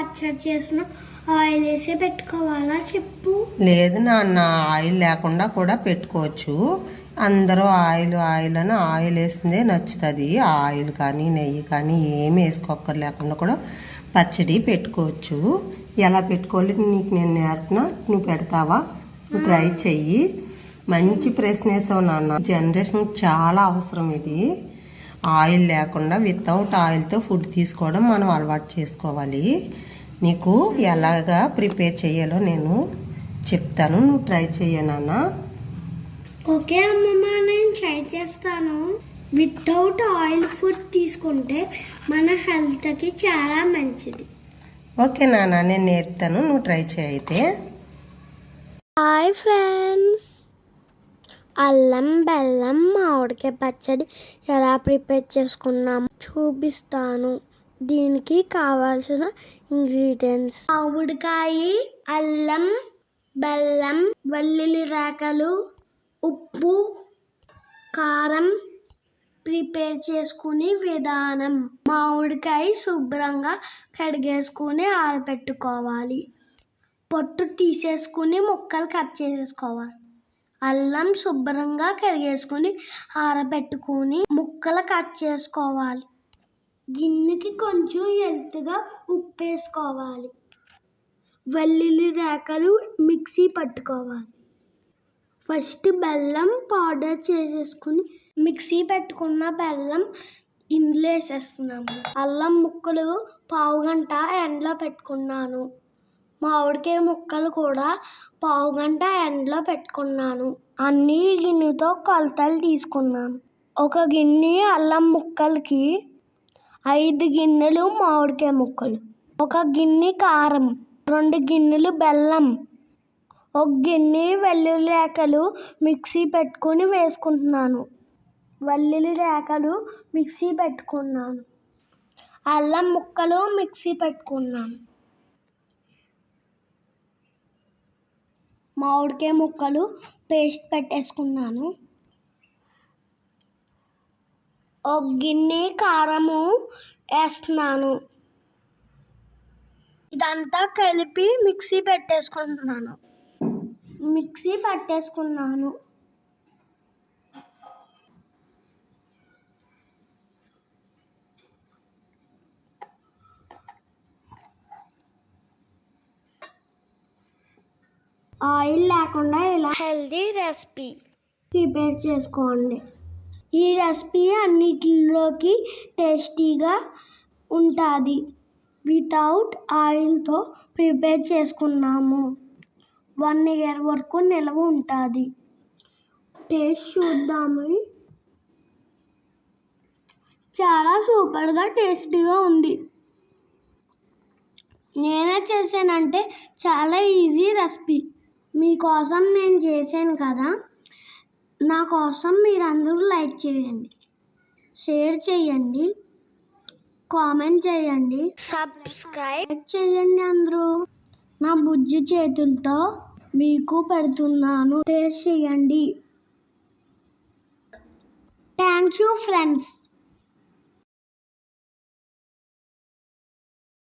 పచ్చడి చేసిన ఆయిల్ వేసి పెట్టుకోవాలా చెప్పు. లేదు నాన్న ఆయిల్ లేకుండా కూడా పెట్టుకోవచ్చు. అందరూ ఆయిల్ ఆయిల్ అని ఆయిల్ వేసిందే నచ్చుతుంది. ఆయిల్ కానీ నెయ్యి కానీ ఏమి వేసుకోక్కర్ లేకుండా కూడా పచ్చడి పెట్టుకోవచ్చు. ఎలా పెట్టుకోవాలి? నీకు నేను నేర్పిన నువ్వు పెడతావా? ట్రై చెయ్యి. మంచి ప్రశ్న వేసావు నాన్న. జనరేషన్ చాలా అవసరం ఇది. ఆయిల్ లేకుండా వితౌట్ ఆయిల్తో ఫుడ్ తీసుకోవడం మనం అలవాటు చేసుకోవాలి. నీకు ఎలాగా ప్రిపేర్ చేయాలో నేను చెప్తాను. నువ్వు ట్రై చెయ్యనన్నా ఓకే అమ్మమ్మ నేను ట్రై చేస్తాను. వితౌట్ ఆయిల్ ఫుడ్ తీసుకుంటే మన హెల్త్కి చాలా మంచిది. ఓకే నాన్న నేను నేర్పుతాను. నువ్వు ట్రై చేయి అయితే. హాయ్ ఫ్రెండ్స్ అల్లం బెల్లం మామిడికాయ పచ్చడి ఎలా ప్రిపేర్ చేసుకున్నాం చూపిస్తాను. దీనికి కావాల్సిన ఇంగ్రీడియంట్స్ మామిడికాయ అల్లం బెల్లం వెల్లుల్లి రేకలు ఉప్పు కారం ప్రిపేర్ చేసుకునే విధానం. మామిడికాయ శుభ్రంగా కడిగేసుకుని ఆరబెట్టుకోవాలి. పొట్టు తీసేసుకుని ముక్కలు కట్ చేసేసుకోవాలి. అల్లం శుభ్రంగా కడిగేసుకుని ఆరబెట్టుకుని ముక్కలు కట్ చేసుకోవాలి. గిన్నెకి కొంచెం ఎల్తుగా ఉప్పు వేసుకోవాలి వెల్లుల్లి రేకలు మిక్సీ పట్టుకోవాలి. ఫస్ట్ బెల్లం పౌడర్ చేసేసుకుని మిక్సీ పెట్టుకున్న బెల్లం ఇందులో వేసేస్తున్నాము. అల్లం ముక్కలు పావు గంట ఎండలో పెట్టుకున్నాను. మామిడికాయ ముక్కలు కూడా పావు గంట ఎండలో పెట్టుకున్నాను. అన్ని గిన్నెతో కొలతలు తీసుకున్నాను. ఒక గిన్నె అల్లం ముక్కలకి ఐదు గిన్నెలు మామిడికాయ ముక్కలు ఒక గిన్నె కారం రెండు గిన్నెలు బెల్లం ఒక గిన్నె వెల్లుల్లి రేకలు మిక్సీ పెట్టుకొని వేసుకుంటున్నాను. వెల్లుల్లి రేకలు మిక్సీ పెట్టుకున్నాను. అల్లం ముక్కలు మిక్సీ పెట్టుకున్నాను. మామిడికాయ ముక్కలు పేస్ట్ పెట్టేసుకున్నాను. ఒక గిన్నె కారము వేస్తున్నాను. ఇదంతా కలిపి మిక్సీ పెట్టేసుకుంటున్నాను. మిక్సీ పట్టేసుకున్నాను. ఆయిల్ లేకుండా ఇలా హెల్దీ రెసిపీ ప్రిపేర్ చేసుకోండి. ఈ రెసిపీ అన్నిటిలోకి టేస్టీగా ఉంటుంది. వితౌట్ ఆయిల్తో ప్రిపేర్ చేసుకున్నాము. వన్ ఇయర్ వరకు నిల్వ ఉంటుంది. టేస్ట్ చూద్దాము. చాలా సూపర్గా టేస్టీగా ఉంది. నేనే చేశానంటే చాలా ఈజీ రెసిపీ. మీకోసం నేను చేశాను కదా. నా కోసం మీరందరూ లైక్ చేయండి షేర్ చేయండి కామెంట్ చేయండి. సబ్స్క్రైబ్ చేయండి అందరూ. నా బుజ్జి చేతులతో మీకు పెడుతున్నాను. చేయండి. Thank you friends